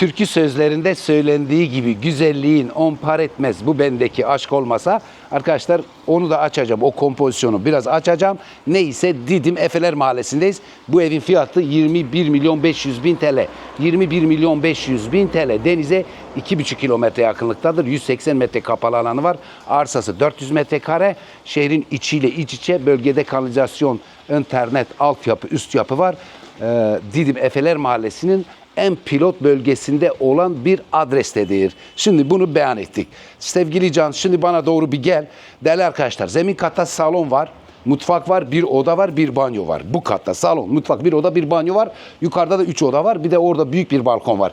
Türkü sözlerinde söylendiği gibi güzelliğin on par etmez bu bendeki aşk olmasa arkadaşlar onu da açacağım o kompozisyonu biraz açacağım. Neyse Didim Efeler Mahallesi'ndeyiz. Bu evin fiyatı 21 milyon 500 bin TL. 21 milyon 500 bin TL denize 2,5 kilometre yakınlıktadır. 180 metre kapalı alanı var. Arsası 400 metrekare. Şehrin içiyle iç içe bölgede kanalizasyon, internet, altyapı, üst yapı var. Ee, Didim Efeler Mahallesi'nin en pilot bölgesinde olan bir adrestedir. Şimdi bunu beyan ettik. Sevgili Can şimdi bana doğru bir gel. Değerli arkadaşlar zemin katta salon var. Mutfak var, bir oda var, bir banyo var. Bu katta salon, mutfak, bir oda, bir banyo var. Yukarıda da üç oda var. Bir de orada büyük bir balkon var.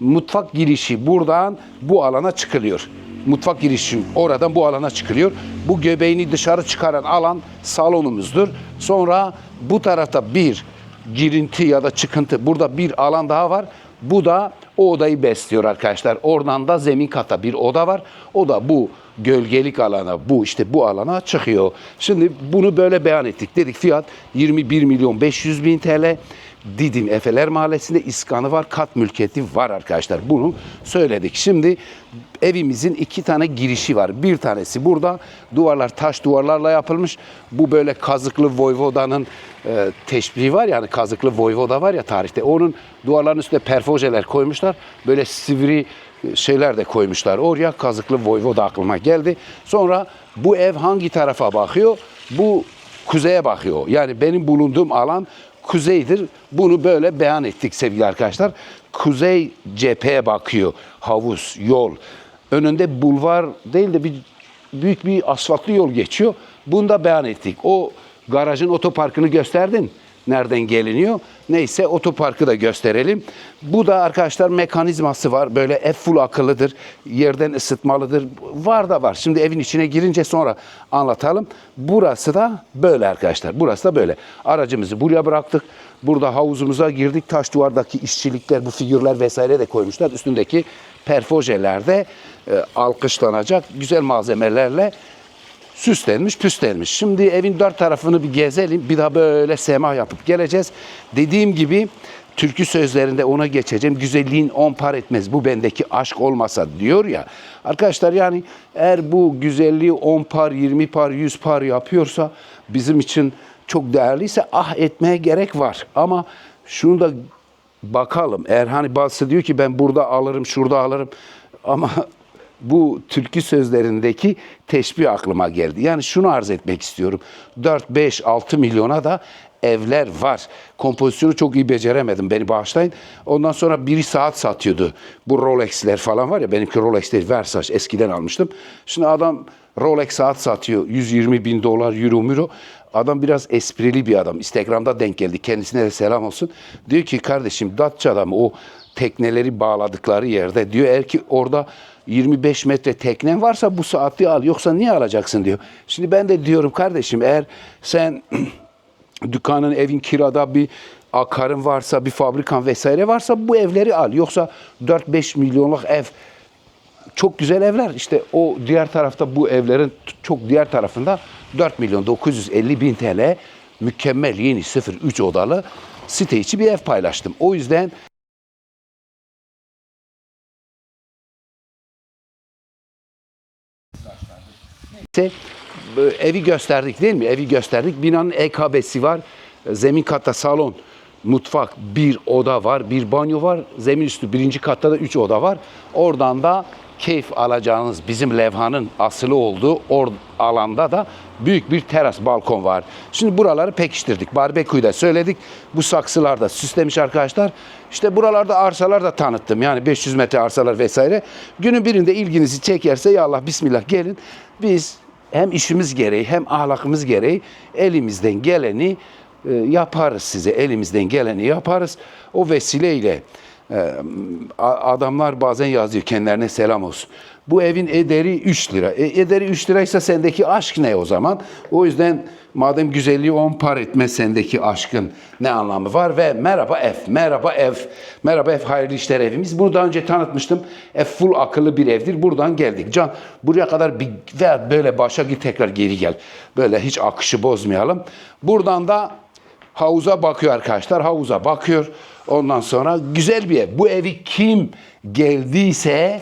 Mutfak girişi buradan bu alana çıkılıyor. Mutfak girişi oradan bu alana çıkılıyor. Bu göbeğini dışarı çıkaran alan salonumuzdur. Sonra bu tarafta bir girinti ya da çıkıntı. Burada bir alan daha var. Bu da o odayı besliyor arkadaşlar. Oradan da zemin kata bir oda var. O da bu gölgelik alana, bu işte bu alana çıkıyor. Şimdi bunu böyle beyan ettik. Dedik fiyat 21 milyon 500 bin TL. Didim Efeler Mahallesi'nde iskanı var, kat mülkiyeti var arkadaşlar. Bunu söyledik. Şimdi evimizin iki tane girişi var. Bir tanesi burada. Duvarlar taş duvarlarla yapılmış. Bu böyle kazıklı Voyvoda'nın e, teşbihi var yani kazıklı Voyvoda var ya tarihte. Onun duvarların üstüne perfojeler koymuşlar. Böyle sivri şeyler de koymuşlar. Oraya kazıklı Voyvoda aklıma geldi. Sonra bu ev hangi tarafa bakıyor? Bu kuzeye bakıyor. Yani benim bulunduğum alan kuzeydir. Bunu böyle beyan ettik sevgili arkadaşlar. Kuzey cepheye bakıyor. Havuz, yol. Önünde bulvar değil de bir büyük bir asfaltlı yol geçiyor. Bunu da beyan ettik. O garajın otoparkını gösterdin. Nereden geliniyor? Neyse otoparkı da gösterelim. Bu da arkadaşlar mekanizması var. Böyle ev full akıllıdır. Yerden ısıtmalıdır. Var da var. Şimdi evin içine girince sonra anlatalım. Burası da böyle arkadaşlar. Burası da böyle. Aracımızı buraya bıraktık. Burada havuzumuza girdik. Taş duvardaki işçilikler, bu figürler vesaire de koymuşlar. Üstündeki perfojeler de e, alkışlanacak güzel malzemelerle süslenmiş püslenmiş. Şimdi evin dört tarafını bir gezelim. Bir daha böyle sema yapıp geleceğiz. Dediğim gibi türkü sözlerinde ona geçeceğim. Güzelliğin on par etmez. Bu bendeki aşk olmasa diyor ya. Arkadaşlar yani eğer bu güzelliği on par, 20 par, 100 par yapıyorsa bizim için çok değerliyse ah etmeye gerek var. Ama şunu da bakalım. Eğer hani bazısı diyor ki ben burada alırım, şurada alırım. Ama bu türkü sözlerindeki teşbih aklıma geldi. Yani şunu arz etmek istiyorum. 4, 5, 6 milyona da evler var. Kompozisyonu çok iyi beceremedim. Beni bağışlayın. Ondan sonra biri saat satıyordu. Bu Rolex'ler falan var ya. Benimki Rolex değil. Versace. Eskiden almıştım. Şimdi adam Rolex saat satıyor. 120 bin dolar, euro, euro. Adam biraz esprili bir adam. Instagram'da denk geldi. Kendisine de selam olsun. Diyor ki kardeşim Datça'da mı o tekneleri bağladıkları yerde diyor eğer ki orada 25 metre teknen varsa bu saati al yoksa niye alacaksın diyor. Şimdi ben de diyorum kardeşim eğer sen dükkanın evin kirada bir akarın varsa bir fabrikan vesaire varsa bu evleri al. Yoksa 4-5 milyonluk ev çok güzel evler. İşte o diğer tarafta bu evlerin çok diğer tarafında 4 milyon 950 bin TL mükemmel yeni 0-3 odalı site içi bir ev paylaştım. O yüzden İşte e, evi gösterdik değil mi? Evi gösterdik. Binanın EKB'si var. Zemin katta salon, mutfak, bir oda var, bir banyo var. Zemin üstü birinci katta da üç oda var. Oradan da keyif alacağınız bizim levhanın asılı olduğu or alanda da büyük bir teras, balkon var. Şimdi buraları pekiştirdik. Barbeküyü de söyledik. Bu saksılar da süslemiş arkadaşlar. İşte buralarda arsalar da tanıttım. Yani 500 metre arsalar vesaire. Günün birinde ilginizi çekerse ya Allah bismillah gelin. Biz hem işimiz gereği hem ahlakımız gereği elimizden geleni e, yaparız size. Elimizden geleni yaparız. O vesileyle adamlar bazen yazıyor kendilerine selam olsun. Bu evin ederi 3 lira. E, ederi 3 liraysa sendeki aşk ne o zaman? O yüzden madem güzelliği 10 par etmez sendeki aşkın ne anlamı var? Ve merhaba ev, merhaba ev, merhaba ev hayırlı işler evimiz. Bunu daha önce tanıtmıştım. Ev full akıllı bir evdir. Buradan geldik. Can buraya kadar bir ve böyle başa git tekrar geri gel. Böyle hiç akışı bozmayalım. Buradan da Havuza bakıyor arkadaşlar. Havuza bakıyor. Ondan sonra güzel bir ev. Bu evi kim geldiyse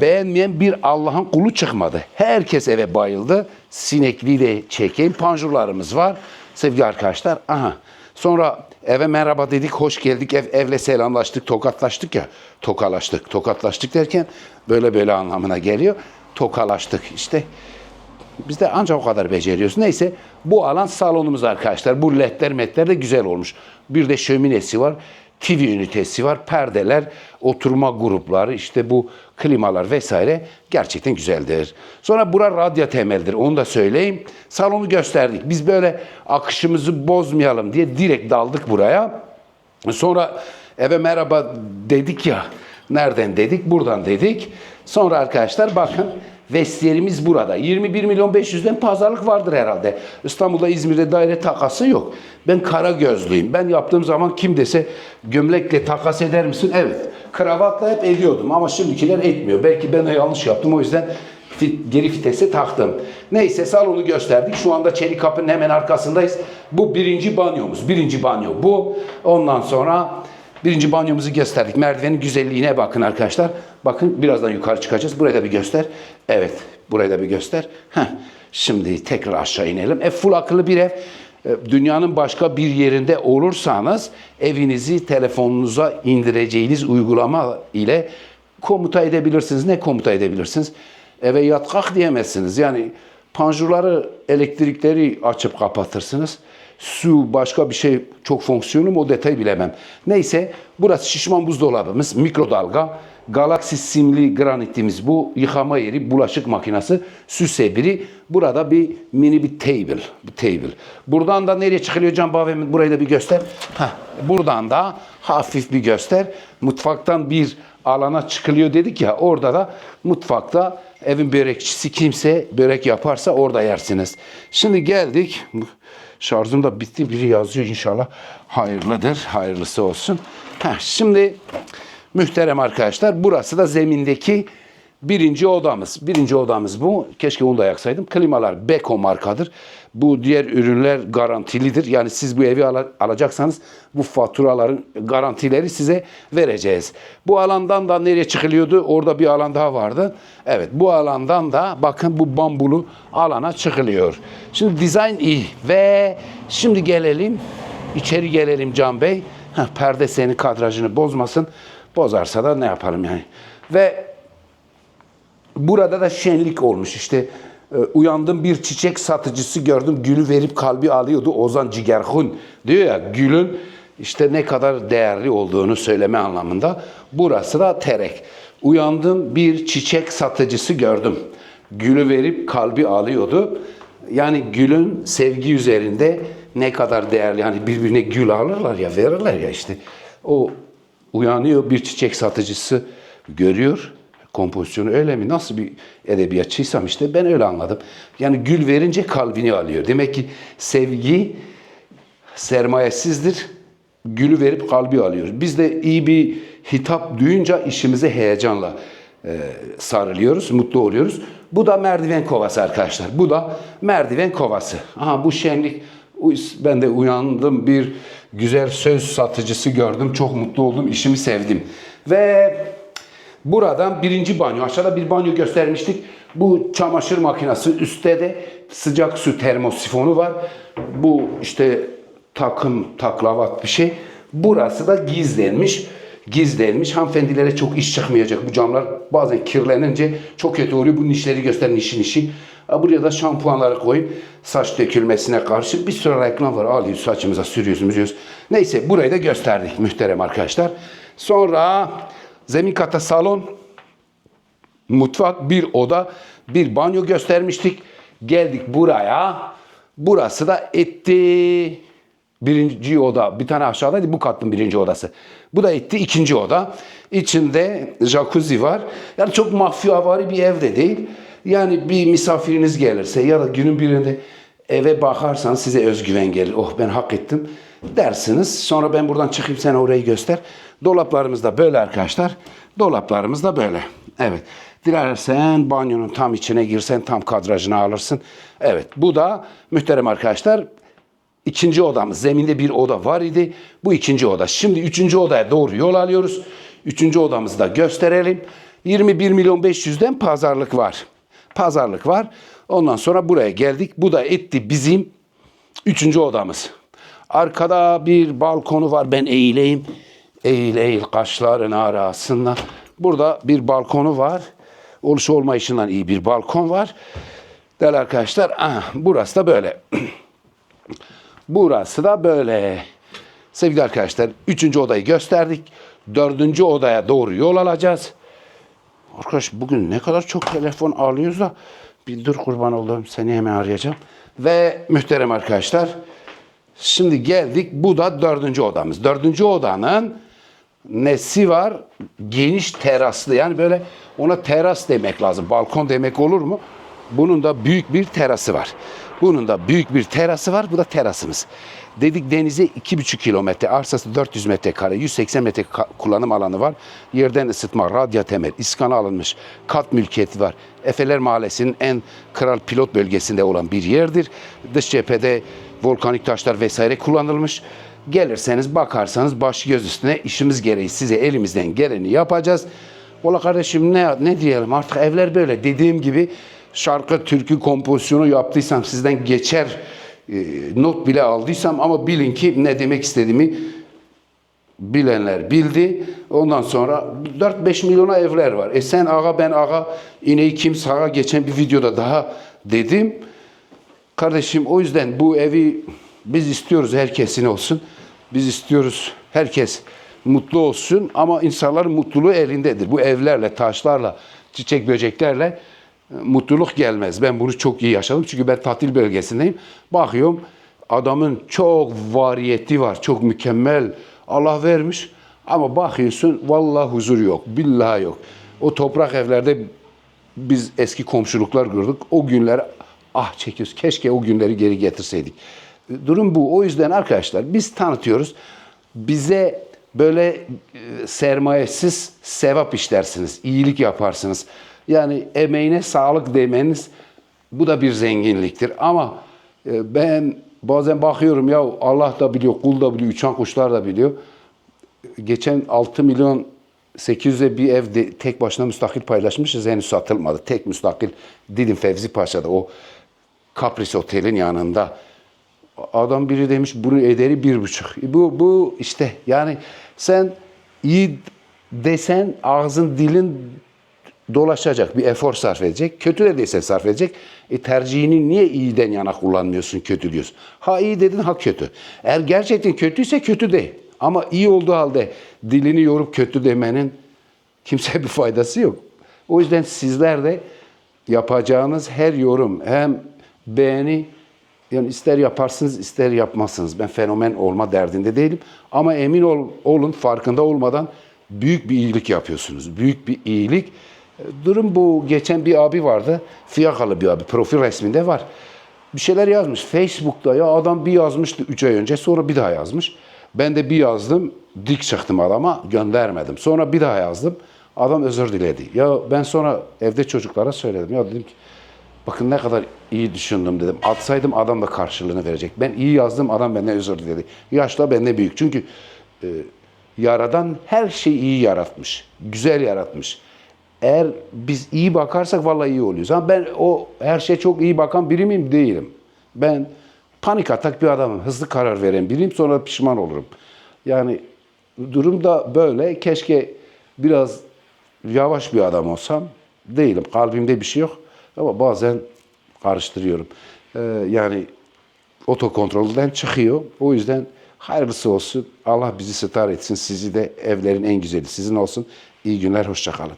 beğenmeyen bir Allah'ın kulu çıkmadı. Herkes eve bayıldı. Sinekliği de çekeyim. Panjurlarımız var. Sevgili arkadaşlar. Aha. Sonra eve merhaba dedik, hoş geldik, ev, evle selamlaştık, tokatlaştık ya. Tokalaştık. Tokatlaştık derken böyle böyle anlamına geliyor. Tokalaştık işte. Biz de ancak o kadar beceriyoruz. Neyse bu alan salonumuz arkadaşlar. Bu ledler metler de güzel olmuş. Bir de şöminesi var. TV ünitesi var. Perdeler, oturma grupları, işte bu klimalar vesaire gerçekten güzeldir. Sonra bura radyo temeldir. Onu da söyleyeyim. Salonu gösterdik. Biz böyle akışımızı bozmayalım diye direkt daldık buraya. Sonra eve merhaba dedik ya. Nereden dedik? Buradan dedik. Sonra arkadaşlar bakın vestiyerimiz burada. 21 milyon 500'den pazarlık vardır herhalde. İstanbul'da İzmir'de daire takası yok. Ben kara gözlüyüm. Ben yaptığım zaman kim dese gömlekle takas eder misin? Evet. Kravatla hep ediyordum ama şimdikiler etmiyor. Belki ben de yanlış yaptım o yüzden fit- geri vitese taktım. Neyse salonu gösterdik. Şu anda çelik kapının hemen arkasındayız. Bu birinci banyomuz. Birinci banyo bu. Ondan sonra birinci banyomuzu gösterdik. Merdivenin güzelliğine bakın arkadaşlar. Bakın birazdan yukarı çıkacağız. Burayı da bir göster. Evet. Burayı da bir göster. Heh. Şimdi tekrar aşağı inelim. E, full akıllı bir ev. E, Dünyanın başka bir yerinde olursanız evinizi telefonunuza indireceğiniz uygulama ile komuta edebilirsiniz. Ne komuta edebilirsiniz? Eve yat kalk diyemezsiniz. Yani panjurları, elektrikleri açıp kapatırsınız. Su, başka bir şey çok fonksiyonu mu o detayı bilemem. Neyse burası şişman buzdolabımız, mikrodalga, Galaxy simli granitimiz bu. Yıkama yeri, bulaşık makinesi, süs biri. Burada bir mini bir table. Bir table. Buradan da nereye çıkılıyor Can Bavem? Burayı da bir göster. Heh, buradan da hafif bir göster. Mutfaktan bir alana çıkılıyor dedik ya. Orada da mutfakta evin börekçisi kimse börek yaparsa orada yersiniz. Şimdi geldik. Şarjım da bitti. Biri yazıyor inşallah. Hayırlıdır. Hayırlısı olsun. Heh, şimdi Mühterem arkadaşlar burası da zemindeki birinci odamız. Birinci odamız bu. Keşke onu da yaksaydım. Klimalar Beko markadır. Bu diğer ürünler garantilidir. Yani siz bu evi ala- alacaksanız bu faturaların garantileri size vereceğiz. Bu alandan da nereye çıkılıyordu? Orada bir alan daha vardı. Evet bu alandan da bakın bu bambulu alana çıkılıyor. Şimdi dizayn iyi ve şimdi gelelim içeri gelelim Can Bey. Heh, perde senin kadrajını bozmasın. Bozarsa da ne yapalım yani. Ve burada da şenlik olmuş. İşte uyandım bir çiçek satıcısı gördüm. Gülü verip kalbi alıyordu. Ozan Cigerhun diyor ya gülün işte ne kadar değerli olduğunu söyleme anlamında. Burası da terek. Uyandım bir çiçek satıcısı gördüm. Gülü verip kalbi alıyordu. Yani gülün sevgi üzerinde ne kadar değerli. Yani birbirine gül alırlar ya verirler ya işte. O uyanıyor bir çiçek satıcısı görüyor. Kompozisyonu öyle mi? Nasıl bir edebiyatçıysam işte ben öyle anladım. Yani gül verince kalbini alıyor. Demek ki sevgi sermayesizdir. Gülü verip kalbi alıyor. Biz de iyi bir hitap duyunca işimize heyecanla e, sarılıyoruz, mutlu oluyoruz. Bu da merdiven kovası arkadaşlar. Bu da merdiven kovası. Aha bu şenlik ben de uyandım bir güzel söz satıcısı gördüm. Çok mutlu oldum. işimi sevdim. Ve buradan birinci banyo. Aşağıda bir banyo göstermiştik. Bu çamaşır makinesi. Üstte de sıcak su termosifonu var. Bu işte takım taklavat bir şey. Burası da gizlenmiş. Gizlenmiş. Hanımefendilere çok iş çıkmayacak bu camlar. Bazen kirlenince çok kötü oluyor. Bu nişleri gösterin işin işi. Buraya da şampuanları koyup saç dökülmesine karşı bir sürü reklam var. Alıyoruz saçımıza sürüyoruz, sürüyoruz. Neyse burayı da gösterdik muhterem arkadaşlar. Sonra zemin kata salon, mutfak, bir oda, bir banyo göstermiştik. Geldik buraya. Burası da etti. Birinci oda. Bir tane aşağıdaydı. Bu katın birinci odası. Bu da etti. ikinci oda. İçinde jacuzzi var. Yani çok mafyavari bir ev de değil. Yani bir misafiriniz gelirse ya da günün birinde eve bakarsan size özgüven gelir. Oh ben hak ettim dersiniz. Sonra ben buradan çıkayım sen orayı göster. Dolaplarımız da böyle arkadaşlar. Dolaplarımız da böyle. Evet. Dilersen banyonun tam içine girsen tam kadrajını alırsın. Evet. Bu da muhterem arkadaşlar ikinci odamız. Zeminde bir oda var idi. Bu ikinci oda. Şimdi üçüncü odaya doğru yol alıyoruz. Üçüncü odamızı da gösterelim. 21 milyon 500'den pazarlık var. Pazarlık var. Ondan sonra buraya geldik. Bu da etti bizim üçüncü odamız. Arkada bir balkonu var. Ben eğileyim. Eğil eğil kaşların arasında. Burada bir balkonu var. Oluş olmayışından iyi bir balkon var. Değerli arkadaşlar, ah, burası da böyle. Burası da böyle. Sevgili arkadaşlar, üçüncü odayı gösterdik. Dördüncü odaya doğru yol alacağız. Arkadaş bugün ne kadar çok telefon alıyoruz da bir dur kurban olduğum seni hemen arayacağım. Ve muhterem arkadaşlar şimdi geldik bu da dördüncü odamız. Dördüncü odanın nesi var? Geniş teraslı yani böyle ona teras demek lazım. Balkon demek olur mu? Bunun da büyük bir terası var. Bunun da büyük bir terası var. Bu da terasımız. Dedik denize 2,5 kilometre, arsası 400 metrekare, 180 metre kullanım alanı var. Yerden ısıtma, radya temel, iskana alınmış, kat mülkiyeti var. Efeler Mahallesi'nin en kral pilot bölgesinde olan bir yerdir. Dış cephede volkanik taşlar vesaire kullanılmış. Gelirseniz bakarsanız baş göz üstüne işimiz gereği size elimizden geleni yapacağız. Valla kardeşim ne, ne diyelim artık evler böyle. Dediğim gibi şarkı, türkü kompozisyonu yaptıysam sizden geçer e, not bile aldıysam ama bilin ki ne demek istediğimi bilenler bildi. Ondan sonra 4-5 milyona evler var. E sen ağa ben ağa ineği kim sağa geçen bir videoda daha dedim. Kardeşim o yüzden bu evi biz istiyoruz herkesin olsun. Biz istiyoruz herkes mutlu olsun ama insanların mutluluğu elindedir. Bu evlerle, taşlarla, çiçek böceklerle e, mutluluk gelmez. Ben bunu çok iyi yaşadım çünkü ben tatil bölgesindeyim. Bakıyorum adamın çok variyeti var, çok mükemmel. Allah vermiş ama bakıyorsun vallahi huzur yok, billahi yok. O toprak evlerde biz eski komşuluklar kurduk. O günler ah çekiyoruz. Keşke o günleri geri getirseydik. Durum bu. O yüzden arkadaşlar biz tanıtıyoruz. Bize böyle e, sermayesiz sevap işlersiniz. iyilik yaparsınız. Yani emeğine sağlık demeniz bu da bir zenginliktir. Ama e, ben bazen bakıyorum ya Allah da biliyor, kul da biliyor, uçan kuşlar da biliyor geçen 6 milyon 800'e bir ev de, tek başına müstakil paylaşmışız. Henüz satılmadı. Tek müstakil Didim Fevzi Paşa'da o Kapris Otel'in yanında. Adam biri demiş bunu ederi bir buçuk. E Bu, bu işte yani sen iyi desen ağzın dilin dolaşacak, bir efor sarf edecek. Kötü de desen sarf edecek. E tercihini niye iyiden yana kullanmıyorsun, kötü diyorsun? Ha iyi dedin, ha kötü. Eğer gerçekten kötüyse kötü de. Ama iyi olduğu halde dilini yorup kötü demenin kimseye bir faydası yok. O yüzden sizler de yapacağınız her yorum hem beğeni yani ister yaparsınız ister yapmazsınız. Ben fenomen olma derdinde değilim. Ama emin ol, olun farkında olmadan büyük bir iyilik yapıyorsunuz. Büyük bir iyilik. Durum bu. Geçen bir abi vardı. Fiyakalı bir abi. Profil resminde var. Bir şeyler yazmış. Facebook'ta ya adam bir yazmıştı 3 ay önce sonra bir daha yazmış. Ben de bir yazdım. Dik çıktım adama göndermedim. Sonra bir daha yazdım. Adam özür diledi. Ya ben sonra evde çocuklara söyledim. Ya dedim ki Bakın ne kadar iyi düşündüm dedim. Atsaydım adam da karşılığını verecek. Ben iyi yazdım adam benden özür diledi. Yaşla benden büyük. Çünkü e, yaradan her şeyi iyi yaratmış. Güzel yaratmış. Eğer biz iyi bakarsak vallahi iyi oluyoruz. Ama ben o her şeye çok iyi bakan biri miyim? Değilim. Ben panik atak bir adamım. Hızlı karar veren biriyim. Sonra pişman olurum. Yani durum da böyle. Keşke biraz yavaş bir adam olsam. Değilim. Kalbimde bir şey yok. Ama bazen karıştırıyorum. Ee, yani otokontrolden çıkıyor. O yüzden hayırlısı olsun. Allah bizi star etsin. Sizi de evlerin en güzeli sizin olsun. İyi günler, hoşçakalın.